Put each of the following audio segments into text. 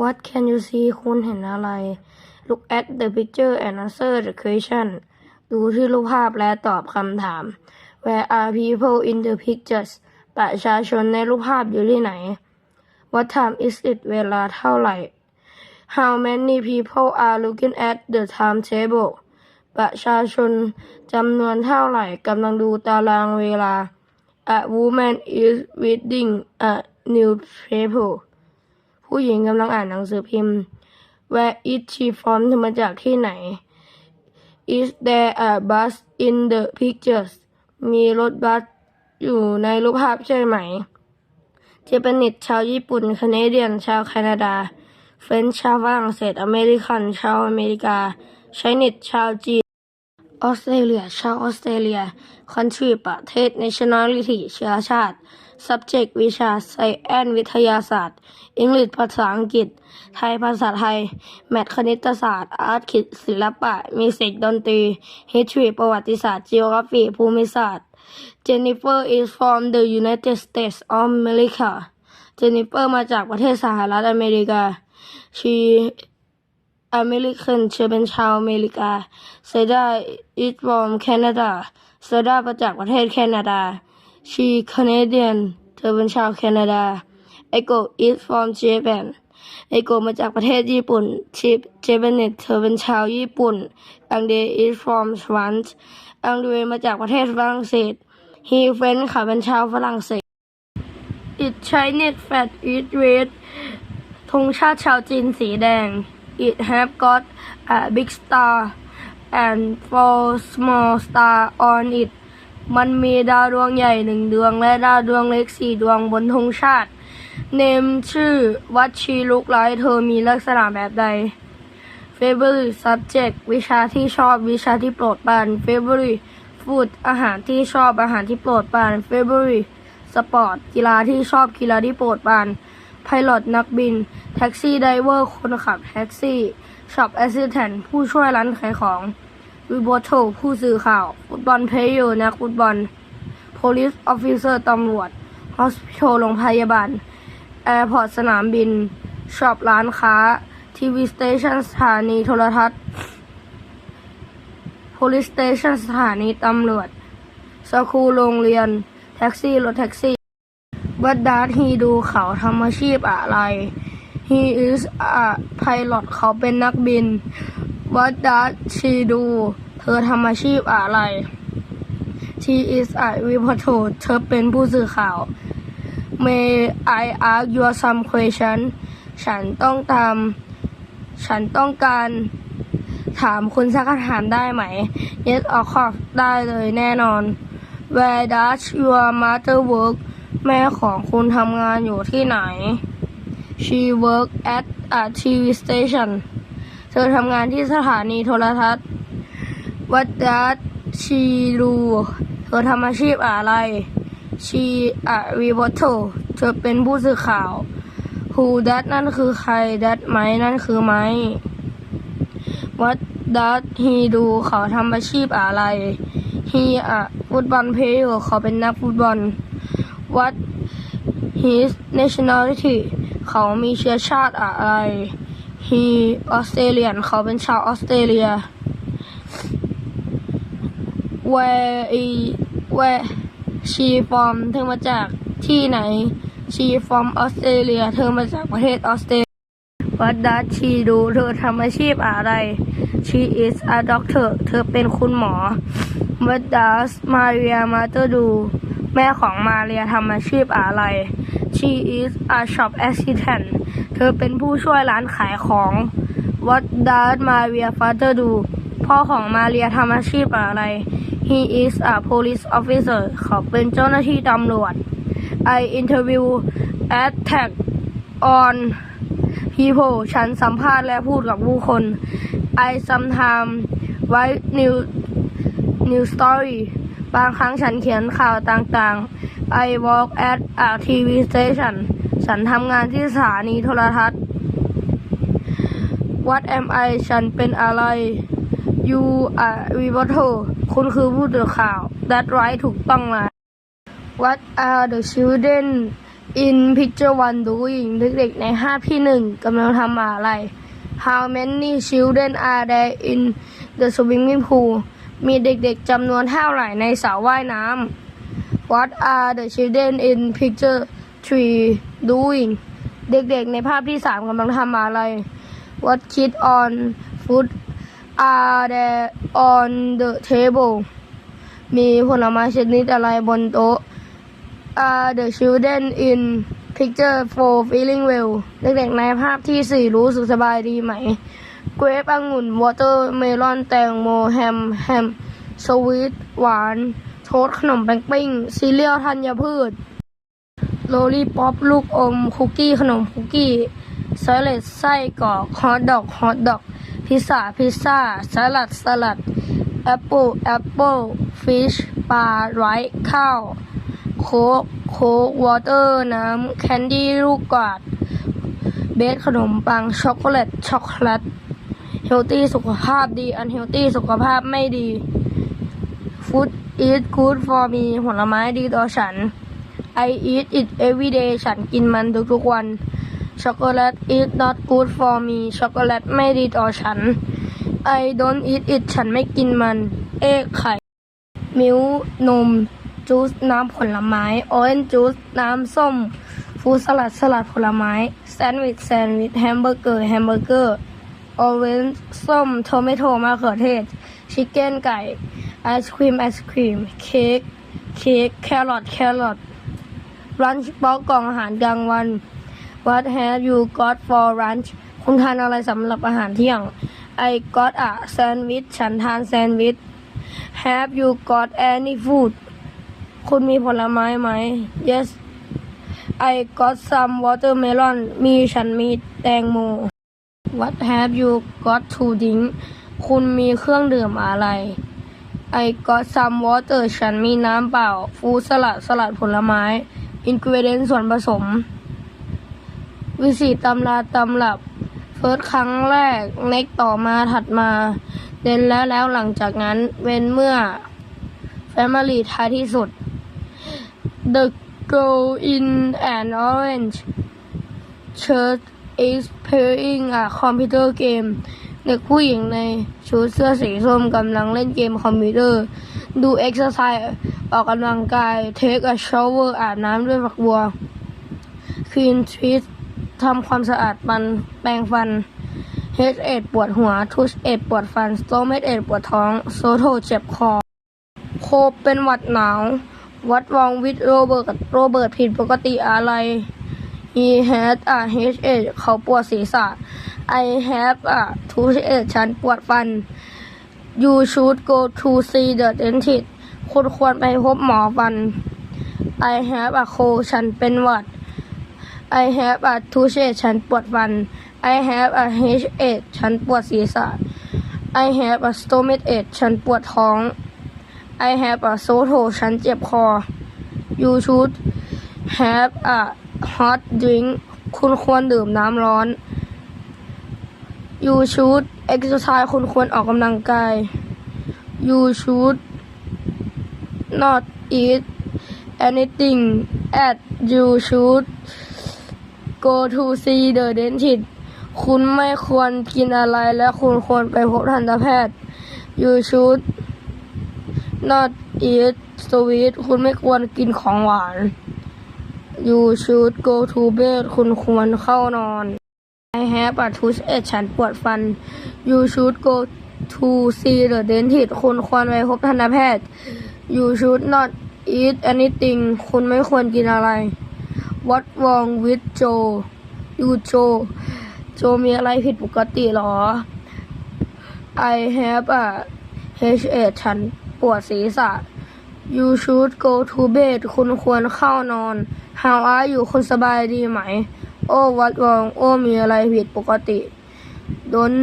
What can you see คุณเห็นอะไร Look at the picture and answer the question ดูที่รูปภาพและตอบคำถาม Where are people in the pictures ประชาชนในรูปภาพอยู่ที่ไหน What time is it เวลาเท่าไหร่ How many people are looking at the timetable ประชาชนจำนวนเท่าไหร่กำลังดูตารางเวลา A woman is reading a newspaper ผู้หญิงกำลังอ่านหนังสือพิมพ์ Where is she from เธอมาจากที่ไหน Is there a bus in the pictures มีรถบัสอยู่ในรูปภาพใช่ไหม เจแปนิดชาวญี่ปุ่นคเนเดียนชาวแคนาดา เฟนช์ชาวฝรั่งเศส อเมริกัน ชาวอเมริกาไชนิดชาวจีนออสเตรเลีย ชาวออสเตรเลีย country ประเทศ nationality เชื้อชาติ subject วิชา science วิทยาศาสตร์อังกฤษภาษาอังกฤษ ไทยภาษาไทยแมทคณิตศาสตร์อา art ศิลปะมิสิกดนตรี history ประวัติศาสตร์ geography ภูมิศาสตร์ Jennifer is from the United States of America Jennifer มาจากประเทศสหรัฐอเมริกา she อเมริกันเชื้อเป็นชาวอเมริกาเซดาอิตฟอมแคนาดาเซดาประจากประเทศแคนาดา She Canadian เธอเป็นชาวแคนาดา Echo is from Japan Echo มาจากประเทศญี่ปุ่น Chip Japanese เธอเป็นชาวญี่ปุ่น Angde is from France Angde มาจากประเทศฝรั่งเศส He French เขาเป็นชาวฝรั่งเศส It Chinese flag is red ธงชาติชาวจีนสีแดง It have got a big star and four small star on it มันมีดาวดวงใหญ่หนึ่งดวง และดาวดวงเล็กสี่ดวงบนธงชาติ Name ชื่อวัดชีลุกไลเธอมีลักษณะแบบใด Favorite subject วิชาที่ชอบวิชาที่โปรดปราน Favorite food อาหารที่ชอบอาหารที่โปรดปราน Favorite sport กีฬาที่ชอบกีฬาที่โปรดปราน Pilot นักบิน Taxi driver คนขับแท็กซี่ Shop assistant ผู้ช่วยร้านขายของ Reporter ผู้สื่อข่าว ฟุตบอลเพลเยอร์นักฟุตบอล Police officer ตำรวจ Hospital โรงพยาบาล Airport สนามบิน Shop ร้านค้า TV station สถานีโทรทัศน์ Police station สถานีตำรวจ สคูลโรงเรียน แท็กซี่ รถแท็กซี่วัดดาร์ฮีดูเขาทำอาชีพอะไร He is a pilot เขาเป็นนักบิน What does she do เธอทำอาชีพอะไร She is a reporter เธอเป็นผู้สื่อข่าว May I ask you some question ฉันต้องตาม ฉันต้องการถามคุณสักคำถามได้ไหม Yes of course ได้เลยแน่นอน Where does your mother work แม่ของคุณทำงานอยู่ที่ไหน She work at a TV station เธอทำงานที่สถานีโทรทัศน์ What does she do เธอทำอาชีพอะไร She a reporter เธอเป็นผู้สื่อข่าว Who that นั่นคือใคร that ไหมนั่นคือไหม What does he do เขาทำอาชีพอะไร He a ฟุตบอลเพย์เขาเป็นนักฟุตบอล What his nationality เขามีเชื้อชาติอะไร he อสเตรเลียนเขาเป็นชาวออสเตรเลีย where where she from เธอมาจากที่ไหน she from ออสเตรเลีย เธอมาจากประเทศออสเตรเลีย what does she do เธอทำอาชีพอะไร she is a doctor เธอเป็นคุณหมอ what does Maria mother do แม่ของมาเรียทำอาชีพอะไร she is a shop assistant เธอเป็นผู้ช่วยร้านขายของวัดดาร์ดมาเรียฟาเตอร์ดูพ่อของมาเรียทำอาชีพอะไร He is a police officer เขาเป็นเจ้าหน้าที่ตำรวจ I interview attack on people ฉันสัมภาษณ์และพูดกับผู้คน I sometimes write new new story บางครั้งฉันเขียนข่าวต่างๆ I walk at a TV station ฉันทำงานที่สถานีโทรทัศน์ What am I ฉันเป็นอะไร You are reporter คุณคือผู้สื่อข่าว That right ถูกต้องนะ What are the children in picture one doing เด็กๆในภาพี่หนึ่งกำลังทำอะไร How many children are there in the swimming pool มีเด็กๆจำนวนเท่าไหร่ในสระว่ายน้ำ What are the children in picture three doing เด็กๆในภาพที่สามกำลังทำอะไร What kid on food are there on the table มีผลไม้ชนิดอะไรบนโต๊ะ Are the children in picture for feeling well เด็กๆในภาพที่สี่รู้สึกสบายดีไหม Grape องุ่น water melon แตงโมแฮมแฮมสวีทหวาน โทสขนมแป้งปิ้งซีเรียลธัญพืช โรลลี่ป๊อปลูกอม คุกกี้ขนมคุกกี้สลัดไส้กรอกฮอทดอกฮอทดอก พิซซ่าพิซซ่าสลัดสลัดแอปเปิลแอปเปิลฟิชปลาไรข้าวโค้กโค้กวอเตอร์น้ำแคนดี้ลูกกวาด เบสขนมปัง ช็อกโกแลตช็อกโกแลตเฮลตี้สุขภาพดี อันเฮลตี้สุขภาพไม่ดี ฟู้ด is good for me ผลไม้ดีต่อฉัน I eat it every day ฉันกินมันทุกๆวันช็อกโกแลต is not good for me ช็อกโกแลตไม่ดีต่อฉัน I don't eat it ฉันไม่กินมัน เอกไข่ มิลนม จูสน้ำผลไม้ ออเรนจูสน้ำส้ม ฟูดสลัดสลัดผลไม้ แซนด์วิชแซนด์วิช แฮมเบอร์เกอร์ แฮมเบอร์เกอร์ ออเรนจ์ส้ม โทเมโตมะเขือเทศ ชิคเก้นไก่ ไอศครีม ไอศครีม เค้ก เค้ก แครอท แครอท รันช์บ็อกกล่องอาหารกลางวัน What have you got for lunch คุณทานอะไรสำหรับอาหารเที่ยง I got a sandwich ฉันทานแซนด์วิช Have you got any food คุณมีผลไม้ไหม Yes I got some watermelon มีฉันมีแตงโม What have you got to drink คุณมีเครื่องดื่มอะไร I got some water ฉันมีน้ำเปล่า ฟูสลัดสลัดผลไม้ ingredient ส่วนผสม วิสีตำราตำรับเฟิร์สครั้งแรกเน็กต่อมาถัดมาเดนแล้วแล้วหลังจากนั้นเว้นเมื่อ Family ท้ายที่สุด The girl in an orange shirt is playing a computer game เด็กผู้หญิงในชุดเสื้อสีส้มกำลังเล่นเกมคอมพิวเตอร์ ดูเอ็กซ์ไซส์ออกกำลังกาย take a shower อาบน้ำด้วยฝักบัว clean teeth ทำความสะอาดฟันแปรงฟัน head a ปวดหัว touch a ปวดฟัน stomach a ปวดท้อง soto เจ็บคอ โคบเป็นหวัดหนาว วัดวองวิดโรเบิร์ตโรเบิร์ตผิดปกติอะไร he had a headache เขาปวดศีรษะ I have a toothache ฉันปวดฟัน you should go to see the dentist คุณควรไปพบหมอฟัน I have a cold ฉันเป็นหวัด I have a toothache ฉันปวดฟัน I have a headache ฉันปวดศีรษะ I have a stomach ache ฉันปวดท้อง I have a sore throat ฉันเจ็บคอ You should have a hot drink คุณควรดื่มน้ำร้อน You should exercise คุณควรออกกำลังกาย You should not eat anything at you should go to see the dentist คุณไม่ควรกินอะไรและคุณควรไปพบทันตแพทย์ You should not eat sweet คุณไม่ควรกินของหวาน You should go to bed คุณควรเข้านอน I have a toothache ฉันปวดฟัน You should go to see the dentist คุณควรไปพบทันตแพทย์ You should not eat anything คุณไม่ควรกินอะไร What wrong with Joe You Joe โจมีอะไรผิดปกติหรอ I have a headache ฉันปวดศีรษะ You should go to bed คุณควรเข้านอน How are you คุณสบายดีไหม Oh what wrong โอ้มีอะไรผิดปกติ Don't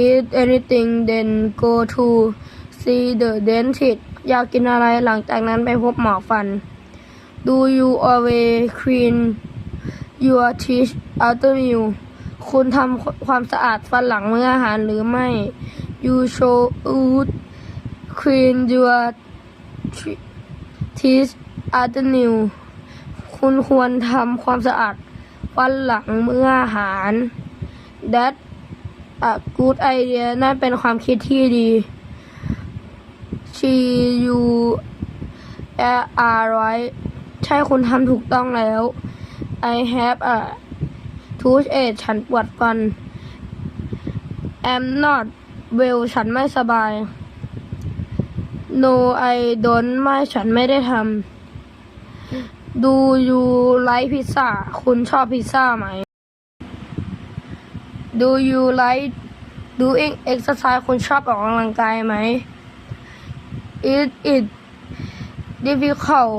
eat anything then go to see the dentist อยากกินอะไรหลังจากนั้นไปพบหมอฟัน Do you always clean your teeth after meal คุณทำความสะอาดฟันหลังมื้ออาหารหรือไม่ You should clean your teeth after meal คุณควรทำความสะอาด ฟันหลังเมื่ออาหาร That a good idea นั่นเป็นความคิดที่ดี She you are right ใช่คุณทำถูกต้องแล้ว I have a toothache ฉันปวดฟัน am not well ฉันไม่สบาย No I don't ไม่ฉันไม่ได้ทำ Do you like pizza คุณชอบพิซซ่าไหม Do you like doing exercise คุณชอบออกกำลังกายไหม Is it difficult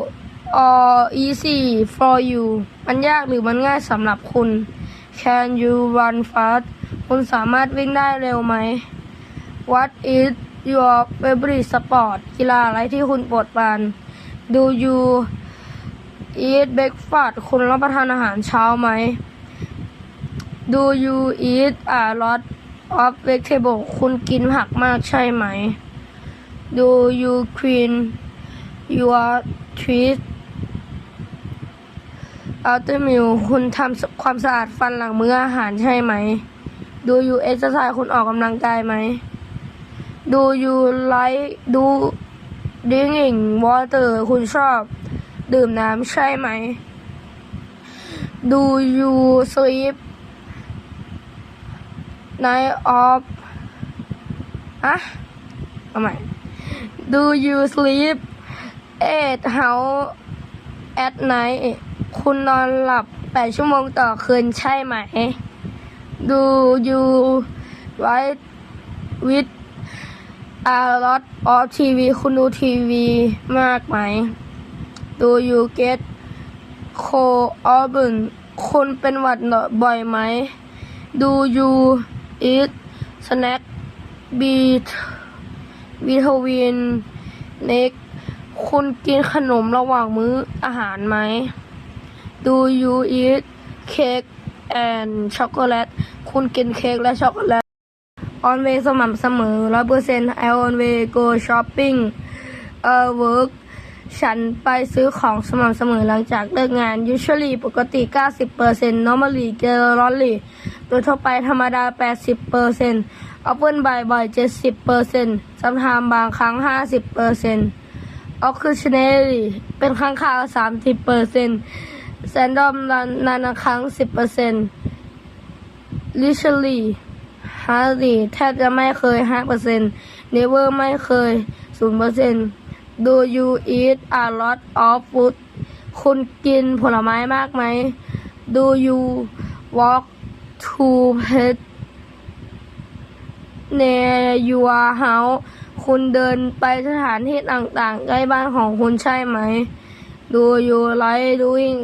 or easy for you มันยากหรือมันง่ายสำหรับคุณ Can you run fast คุณสามารถวิ่งได้เร็วไหม What is your favorite sport กีฬาอะไรที่คุณโปรดปราน Do you eat breakfast คุณรับประทานอาหารเช้าไหม Do you eat a lot of vegetable คุณกินผักมากใช่ไหม Do you clean your teeth after meal คุณทำความสะอาดฟันหลังมื้ออาหารใช่ไหม Do you exercise คุณออกกำลังกายไหม Do you like do drinking water คุณชอบ ดื่มน้ำใช่ไหม Do you sleep night of อะเอาใหม่ Do you sleep eight hours at night คุณนอนหลับแปดชั่วโมงต่อคืนใช่ไหม Do you write with a lot of TV คุณดูทีวีมากไหม Do you get cold often คุณเป็นหวัดบ่อยไหม Do you eat snack beat between neck คุณกินขนมระหว่างมื้ออาหารไหม Do you eat cake and chocolate คุณกินเค้กและช็อกโกแลต on way สม่ำเสมอร้อยเปอร์เซ็นต์ I on way go shopping เอ่อ work ฉันไปซื้อของสม่ำเสมอหลังจากเลิกงาน usually ปกติ 90% normally generally โดยทั่วไปธรรมดา 80% often บ่อยๆ70% sometimes บางครั้ง 50% occasionally เป็นครั้งคราว 30% random นานๆครั้ง 10% literally hardly แทบจะไม่เคย 5% never ไม่เคย 0% do you eat a lot of food คุณกินผลไม้มากไหม do you walk to pet near your house คุณเดินไปสถานที่ต่างๆ ใกล้บ้านของคุณใช่ไหม do you like doing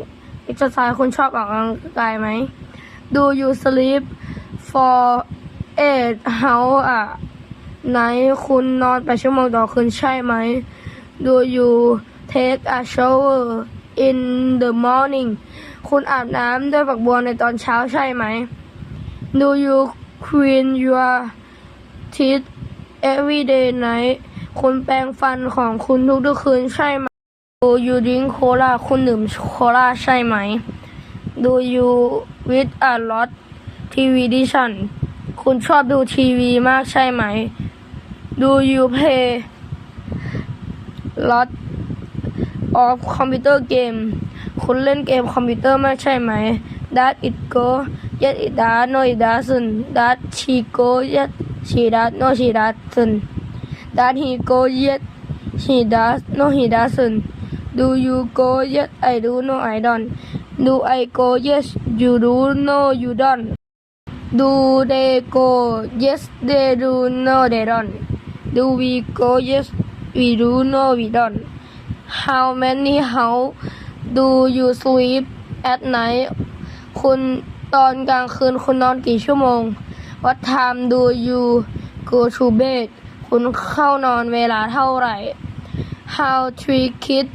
exercise คุณชอบออกกำลังกายไหม do you sleep for eight hours ไหนคุณนอนแปชั่วโมงต่อคืนใช่ไหม Do you take a shower in the morning คุณอาบน้ำด้วยฝักบัวในตอนเช้าใช่ไหม Do you clean your teeth every day night คุณแปรงฟันของคุณทุกๆคืนใช่ไหม Do you drink cola คุณดื่มโคลาใช่ไหม Do you with a lot TV vision คุณชอบดูทีวีมากใช่ไหม Do you play lot of computer game คุณเล่นเกมคอมพิวเตอร์ไมากใช่ไหม That it go Yes it does No it doesn't That she go Yes she does No she doesn't That he go Yes he does No he doesn't Do you go Yes I do No I don't Do I go Yes you do No you don't Do they go? Yes, they do. No, they don't. Do we go? Yes, we do. No, we don't. How many how do you sleep at night? คุณตอนกลางคืนคุณนอนกี่ชั่วโมง What time do you go to bed? คุณเข้านอนเวลาเท่าไหร่ How three kids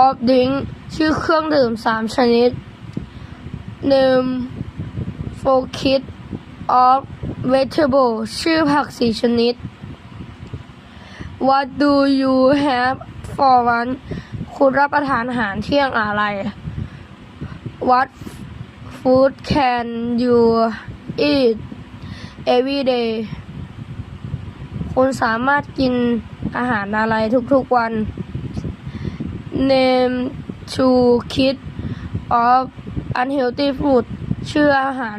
of drink ชื่อเครื่องดื่มสามชนิด Name four kids of vegetable ชื่อผักสี่ชนิด What do you have for lunch คุณรับประทานอาหารเที่ยงอะไร What food can you eat every day คุณสามารถกินอาหารอะไรทุกๆวัน Name two kids of unhealthy food ชื่ออาหาร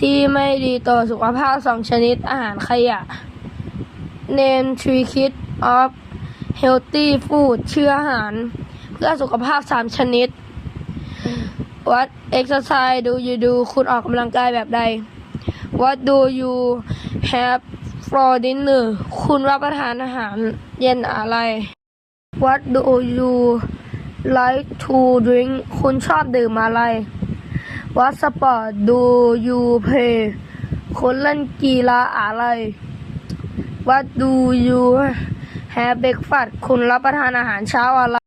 ที่ไม่ดีต่อสุขภาพสองชนิดอาหารขยะ Name three kids of healthy food ชื่ออาหาร เพื่อสุขภาพสามชนิด What exercise do you do คุณออกกำลังกายแบบใด What do you have for dinner คุณรับประทานอาหารเย็นอะไร What do you like to drink คุณชอบดื่มอะไร What sport do you play คุณเล่นกีฬาอะไร What do you have breakfast คุณรับประทานอาหารเช้าอะไร